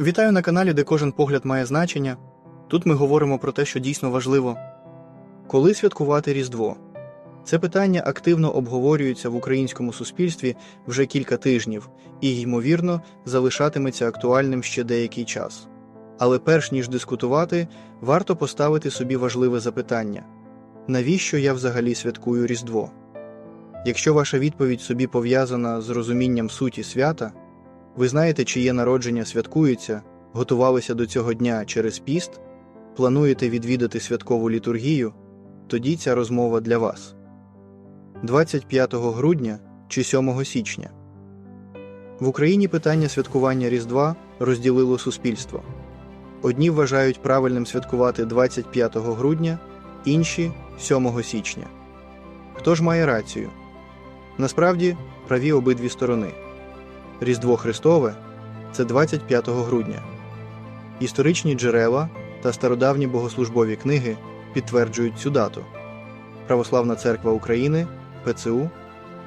Вітаю на каналі, де кожен погляд має значення. Тут ми говоримо про те, що дійсно важливо. Коли святкувати Різдво? Це питання активно обговорюється в українському суспільстві вже кілька тижнів і, ймовірно, залишатиметься актуальним ще деякий час. Але перш ніж дискутувати, варто поставити собі важливе запитання: навіщо я взагалі святкую Різдво? Якщо ваша відповідь собі пов'язана з розумінням суті свята, ви знаєте, чиє народження святкується, готувалися до цього дня через піст, плануєте відвідати святкову літургію, тоді ця розмова для вас. 25 грудня чи 7 січня. В Україні питання святкування Різдва розділило суспільство. Одні вважають правильним святкувати 25 грудня, інші 7 січня. Хто ж має рацію? Насправді праві обидві сторони. Різдво Христове це 25 грудня. Історичні джерела та стародавні богослужбові книги підтверджують цю дату. Православна церква України ПЦУ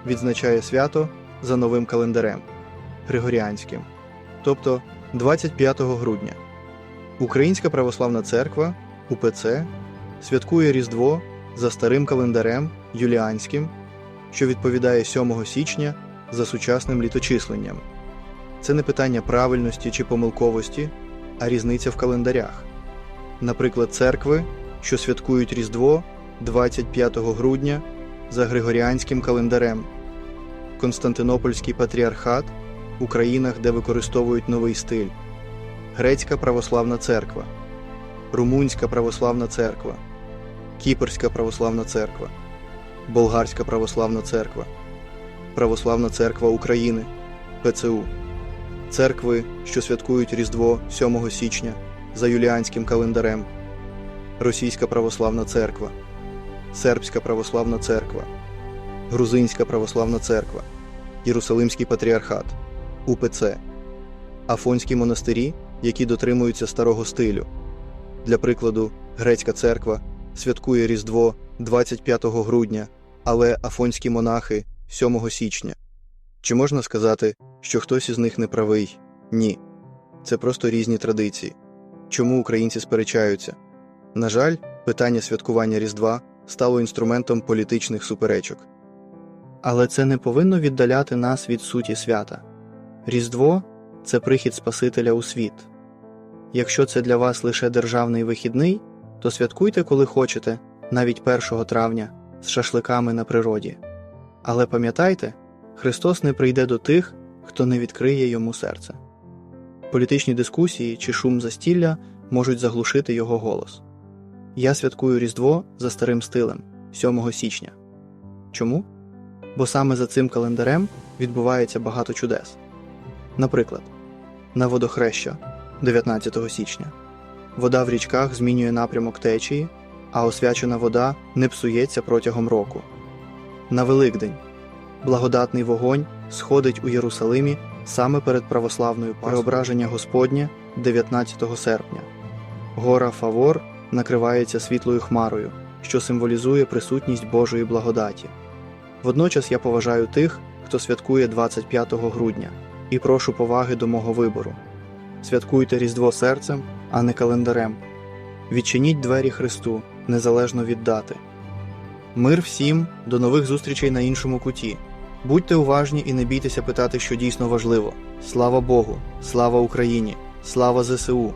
відзначає свято за новим календарем Григоріанським, тобто 25 грудня. Українська православна церква УПЦ святкує Різдво за старим календарем Юліанським, що відповідає 7 січня за сучасним літочисленням. Це не питання правильності чи помилковості, а різниця в календарях. Наприклад, церкви, що святкують Різдво 25 грудня за Григоріанським календарем, Константинопольський патріархат у країнах, де використовують новий стиль, Грецька православна церква, Румунська православна церква, Кіпрська православна церква, Болгарська православна церква. Православна церква України ПЦУ, церкви, що святкують Різдво 7 січня за юліанським календарем, Російська православна церква, Сербська православна церква, Грузинська православна церква, Єрусалимський патріархат, УПЦ, Афонські монастирі, які дотримуються старого стилю. Для прикладу, Грецька церква святкує Різдво 25 грудня, але афонські монахи 7 січня. Чи можна сказати, що хтось із них не правий? Ні. Це просто різні традиції. Чому українці сперечаються? На жаль, питання святкування Різдва стало інструментом політичних суперечок. Але це не повинно віддаляти нас від суті свята. Різдво це прихід Спасителя у світ. Якщо це для вас лише державний вихідний, то святкуйте, коли хочете, навіть 1 травня, з шашликами на природі. Але пам'ятайте, Христос не прийде до тих, хто не відкриє йому серце. Політичні дискусії чи шум застілля можуть заглушити його голос. Я святкую Різдво за старим стилем 7 січня. Чому? Бо саме за цим календарем відбувається багато чудес. Наприклад, на водохреща 19 січня вода в річках змінює напрямок течії, а освячена вода не псується протягом року. На Великдень благодатний вогонь сходить у Єрусалимі саме перед православною преображення Господнє 19 серпня. Гора Фавор накривається світлою хмарою, що символізує присутність Божої благодаті. Водночас я поважаю тих, хто святкує 25 грудня, і прошу поваги до мого вибору. Святкуйте Різдво серцем, а не календарем. Відчиніть двері Христу, незалежно від дати. Мир всім, до нових зустрічей на іншому куті. Будьте уважні і не бійтеся питати, що дійсно важливо. Слава Богу, слава Україні, слава ЗСУ!